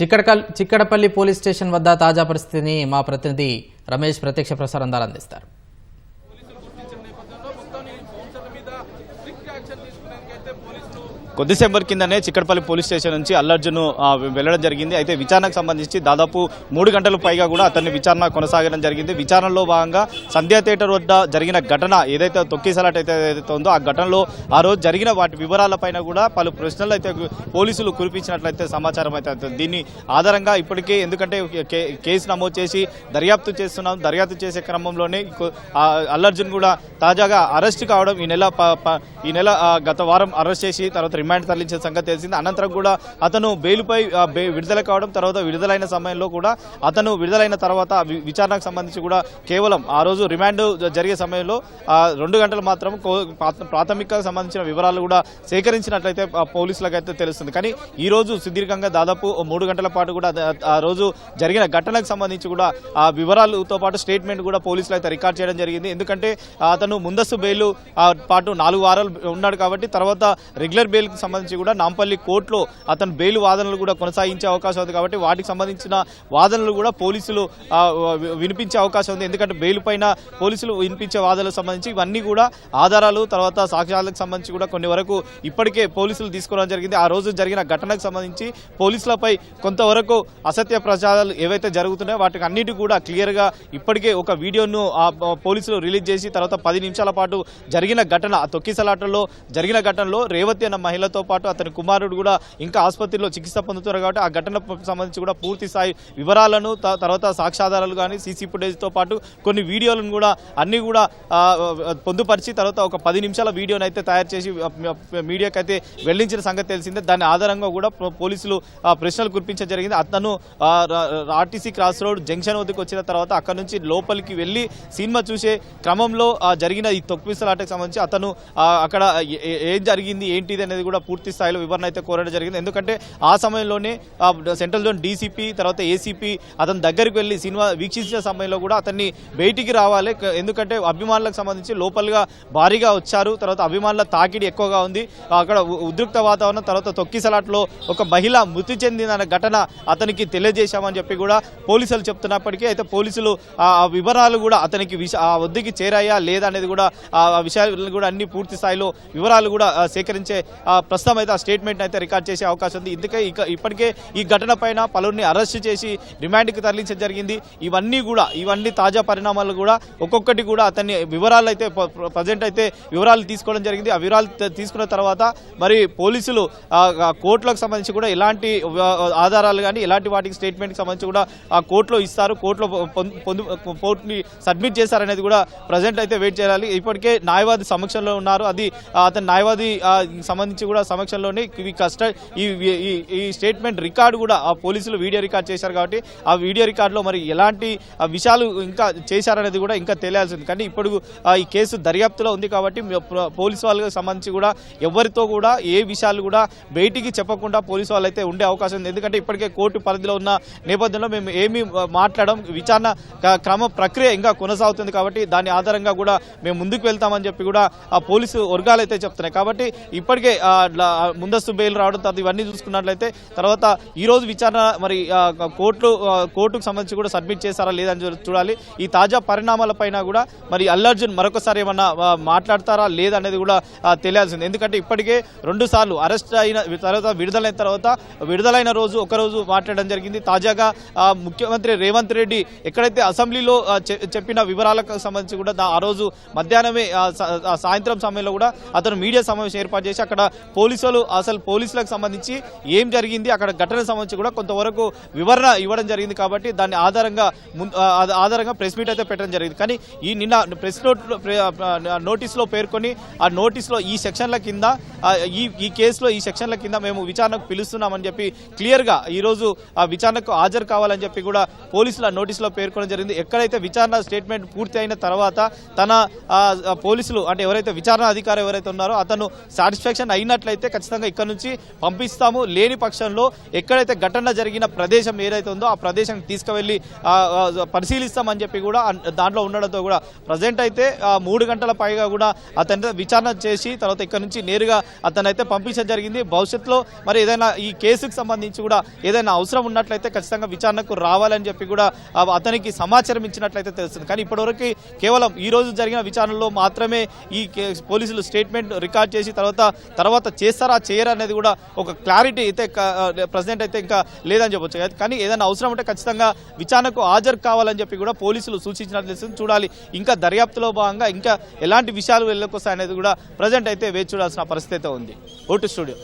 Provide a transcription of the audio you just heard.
చిక్కడకల్ Chikkadpally police station వద్ద తాజా పరిస్థితిని మా ప్రతినిధి రమేష్ ప్రత్యక్ష ప్రసారం ద్వారా అందిస్తారు. కొద్దిసేపటి కిందనే చిక్కడపల్లి పోలీస్ స్టేషన్ నుంచి అల్లర్జును వెళ్ళడం జరిగింది. అయితే విచారణకు సంబంధించి దాదాపు మూడు గంటలు పైగా కూడా అతన్ని విచారణ కొనసాగడం జరిగింది. విచారణలో భాగంగా సంధ్యా థియేటర్ వద్ద జరిగిన ఘటన ఏదైతే తొక్కిసలాట అయితే ఏదైతే ఉందో ఆ ఘటనలో ఆ రోజు జరిగిన వాటి వివరాలపైన కూడా పలు ప్రశ్నలు అయితే పోలీసులు కురిపించినట్లయితే సమాచారం అయితే అవుతుంది. దీన్ని ఆధారంగా ఇప్పటికే ఎందుకంటే కే- కేసు నమోదు చేసి దర్యాప్తు చేస్తున్నాం. దర్యాప్తు చేసే క్రమంలోనే అల్లర్జున్ కూడా తాజాగా అరెస్ట్ కావడం ఈ నెల ఈ నెల గత వారం అరెస్ట్ చేసి తర్వాత రిమాండ్ తరలించిన సంగతి తెలిసింది. అనంతరం కూడా అతను బెయిల్పై విడుదల కావడం తర్వాత విడుదలైన సమయంలో కూడా అతను విడుదలైన తర్వాత విచారణకు సంబంధించి కూడా కేవలం ఆ రోజు రిమాండ్ జరిగే సమయంలో రెండు గంటలు మాత్రం కో- ప్రాథమిక సంబంధించిన వివరాలు కూడా సేకరించినట్లయితే పోలీసులకు అయితే తెలుస్తుంది. కానీ ఈ రోజు సుదీర్ఘంగా దాదాపు మూడు గంటల పాటు కూడా ఆ రోజు జరిగిన ఘటనకు సంబంధించి కూడా ఆ వివరాలతో పాటు స్టేట్మెంట్ కూడా పోలీసులు అయితే రికార్డ్ చేయడం జరిగింది. ఎందుకంటే అతను ముందస్తు బెయిల్ పాటు పాటు నాలుగు వారాలు ఉన్నాడు కాబట్టి తర్వాత రెగ్యులర్ బెయిల్కి సంబంధించి కూడా నాంపల్లి కోర్టులో అతను బెయిల్ వాదనలు కూడా కొనసాగించే అవకాశం ఉంది కాబట్టి వాటికి సంబంధించిన వాదనలు కూడా పోలీసులు వినిపించే అవకాశం ఉంది. ఎందుకంటే బెయిల్ పైన పోలీసులు వినిపించే వాదనలకు సంబంధించి ఇవన్నీ కూడా ఆధారాలు తర్వాత సాక్ష్యాలకు సంబంధించి కూడా కొన్ని వరకు ఇప్పటికే పోలీసులు తీసుకోవడం జరిగింది. ఆ రోజు జరిగిన ఘటనకు సంబంధించి పోలీసులపై కొంతవరకు అసత్య ప్రచారాలు ఏవైతే జరుగుతున్నాయో వాటికి అన్నిటి కూడా క్లియర్గా ఇప్పటికే ఒక వీడియోను పోలీసులు రిలీజ్ చేసి తర్వాత పది నిమిషాల పాటు జరిగిన ఘటన ఆ తొక్కిసలాటలో జరిగిన ఘటనలో రేవతి అన్న మహిళతో పాటు అతని కుమారుడు కూడా ఇంకా ఆసుపత్రిలో చికిత్స పొందుతున్నారు కాబట్టి ఆ ఘటనకు సంబంధించి కూడా పూర్తి స్థాయి వివరాలను త- తర్వాత సాక్ష్యాధారాలు కానీ సీసీ ఫుటేజ్తో పాటు కొన్ని వీడియోలను కూడా అన్ని కూడా పొందుపరిచి తర్వాత ఒక పది నిమిషాల వీడియోని అయితే తయారు చేసి మీడియాకి అయితే వెళ్ళించిన సంగతి తెలిసిందే. దాని ఆధారంగా కూడా పోలీసులు ప్రశ్నలు కురిపించడం జరిగింది. అతను ఆర్టీసీ క్రాస్ రోడ్ జంక్షన్ వద్దకు వచ్చిన తర్వాత అక్కడ నుంచి లోపలికి వెళ్ళి సినిమా చూసే క్రమంలో జరిగిన ఈ తొక్కిసలాటకు సంబంధించి అతను అక్కడ ఏ- ఏం జరిగింది ఏంటిది అనేది కూడా పూర్తి స్థాయిలో వివరణ అయితే కోరడం జరిగింది. ఎందుకంటే ఆ సమయంలోనే సెంట్రల్ జోన్ డీసీపీ తర్వాత ఏసీపీ అతని దగ్గరికి వెళ్ళి సినిమా వీక్షించిన సమయంలో కూడా అతన్ని బయటికి రావాలి. ఎందుకంటే అభిమానులకు సంబంధించి లోపలిగా భారీగా వచ్చారు. తర్వాత అభిమానుల తాకిడి ఎక్కువగా ఉంది. అక్కడ ఉద్రిక్త వాతావరణం తర్వాత తొక్కిసలాట్లో ఒక మహిళ మృతి చెందిన ఘటన అతనికి తెలియజేశామని చెప్పి కూడా పోలీసులు చెప్తున్నప్పటికీ అయితే పోలీసులు ఆ వివరాలు కూడా అతనికి విష ఆ వద్దకి చేరాయా లేదా అనేది కూడా ఆ ఆ విషయాలు కూడా అన్ని పూర్తి స్థాయిలో వివరాలు కూడా సేకరించే ఆ, ప్రస్తుతం అయితే ఆ స్టేట్మెంట్ అయితే రికార్డ్ చేసే అవకాశం ఉంది. ఇందుకే ఇక ఇప్పటికే ఈ ఘటన పైన పలువురిని అరెస్ట్ చేసి రిమాండ్కి తరలించడం జరిగింది. ఇవన్నీ కూడా ఇవన్నీ తాజా పరిణామాలు కూడా ఒక్కొక్కటి కూడా అతన్ని వివరాలు అయితే ప్రజెంట్ అయితే వివరాలు తీసుకోవడం జరిగింది. ఆ వివరాలు తీసుకున్న తర్వాత మరి పోలీసులు కోర్టులకు సంబంధించి కూడా ఎలాంటి ఆధారాలు కానీ ఎలాంటి వాటికి స్టేట్మెంట్కి సంబంధించి కూడా ఆ కోర్టులో ఇస్తారు. కోర్టులో పొందు కోర్టుని సబ్మిట్ చేశారనేది కూడా ప్రజెంట్ అయితే వెయిట్ చేయాలి. ఇప్పటికే న్యాయవాది సమక్షంలో ఉన్నారు. అది అతని న్యాయవాది సంబంధించి కూడా సమక్షంలోనే ఇవి కస్ట ఈ ఈ- స్టేట్మెంట్ రికార్డు కూడా ఆ పోలీసులు వీడియో రికార్డ్ చేశారు కాబట్టి ఆ వీడియో రికార్డులో మరి ఎలాంటి విషయాలు ఇంకా చేశారనేది కూడా ఇంకా తెలియాల్సింది. కానీ ఇప్పుడు ఈ కేసు దర్యాప్తులో ఉంది కాబట్టి పోలీసు వాళ్ళకి సంబంధించి కూడా ఎవరితో కూడా ఏ విషయాలు కూడా బయటికి చెప్పకుండా పోలీసు వాళ్ళు ఉండే అవకాశం ఉంది. ఎందుకంటే ఇప్పటికే కోర్టు పరిధిలో ఉన్న నేపథ్యంలో మేము ఏమీ మాట్లాడడం విచారణ క్రమ ప్రక్రియ ఇంకా కొనసాగుతుంది కాబట్టి దాని ఆధారంగా కూడా మేము ముందుకు వెళ్తామని చెప్పి కూడా పోలీసు వర్గాలు అయితే చెప్తున్నాయి. కాబట్టి ఇప్పటికే ముందస్తు బెయిల్ రావడం తర్వాత ఇవన్నీ చూసుకున్నట్లయితే తర్వాత ఈరోజు విచారణ మరి కోర్టు కోర్టుకు సంబంధించి కూడా సబ్మిట్ చేశారా లేదని చూడాలి. ఈ తాజా పరిణామాలపైన కూడా మరి అల్లర్జున్ మరొకసారి ఏమన్నా మాట్లాడతారా లేదనేది కూడా తెలియాల్సింది. ఎందుకంటే ఇప్పటికే రెండు సార్లు అరెస్ట్ అయిన తర్వాత విడుదలైన తర్వాత విడుదలైన రోజు ఒకరోజు మాట్లాడడం జరిగింది. తాజాగా ముఖ్యమంత్రి రేవంత్ రెడ్డి ఎక్కడైతే అసెంబ్లీలో చెప్పిన వివరాలకు సంబంధించి కూడా ఆ రోజు మధ్యాహ్నమే సాయంత్రం సాయంత్రం సమయంలో కూడా అతను మీడియా సమావేశం ఏర్పాటు చేసి అక్కడ పోలీసులు అసలు పోలీసులకు సంబంధించి ఏం జరిగింది అక్కడ ఘటన సంబంధించి కూడా కొంతవరకు వివరణ ఇవ్వడం జరిగింది కాబట్టి దాన్ని ఆధారంగా ఆధారంగా ప్రెస్ మీట్ అయితే పెట్టడం జరిగింది. కానీ ఈ నిన్న ప్రెస్ నోట్ నోటీస్లో పేర్కొని ఆ నోటీస్లో ఈ సెక్షన్ల కింద ఈ ఈ కేసులో ఈ సెక్షన్ల కింద మేము విచారణకు పిలుస్తున్నామని చెప్పి క్లియర్గా ఈరోజు ఆ విచారణకు హాజరు కావాలని చెప్పి కూడా పోలీసుల నోటీసులో పేర్కొనడం జరిగింది. ఎక్కడైతే విచారణ స్టేట్మెంట్ పూర్తి అయిన తర్వాత తన పోలీసులు అంటే ఎవరైతే విచారణ అధికారి ఎవరైతే ఉన్నారో అతను సాటిస్ఫాక్షన్ అయినట్లయితే ఖచ్చితంగా ఇక్కడ నుంచి పంపిస్తాము. లేని పక్షంలో ఎక్కడైతే ఘటన జరిగిన ప్రదేశం ఏదైతే ఉందో ఆ ప్రదేశానికి తీసుకువెళ్ళి పరిశీలిస్తామని చెప్పి కూడా దాంట్లో ఉండడంతో కూడా ప్రజెంట్ అయితే మూడు గంటల పైగా కూడా అతని విచారణ చేసి తర్వాత ఇక్కడ నుంచి నేరుగా అతనైతే పంపించడం జరిగింది. భవిష్యత్తులో మరి ఏదైనా ఈ కేసుకు సంబంధించి కూడా ఏదైనా అవసరం ఉన్నట్లయితే ఖచ్చితంగా విచారణకు రావాలని చెప్పి కూడా అతనికి సమాచారం ఇచ్చినట్లయితే తెలుస్తుంది. కానీ ఇప్పటివరకు కేవలం ఈ రోజు జరిగిన విచారణలో మాత్రమే ఈ పోలీసులు స్టేట్మెంట్ రికార్డ్ చేసి తర్వాత తర్వాత చేస్తారా చేయరా అనేది కూడా ఒక క్లారిటీ అయితే ప్రజెంట్ అయితే ఇంకా లేదని చెప్పొచ్చు. కానీ ఏదైనా అవసరం ఉంటే ఖచ్చితంగా విచారణకు హాజరు కావాలని చెప్పి కూడా పోలీసులు సూచించినట్లు తెలుస్తుంది. చూడాలి ఇంకా దర్యాప్తులో భాగంగా ఇంకా ఎలాంటి విషయాలు వెళ్ళకొస్తాయనేది కూడా ప్రజెంట్ అయితే వేచి చూడాల్సిన పరిస్థితి అయితే ఉంది. Vote studio.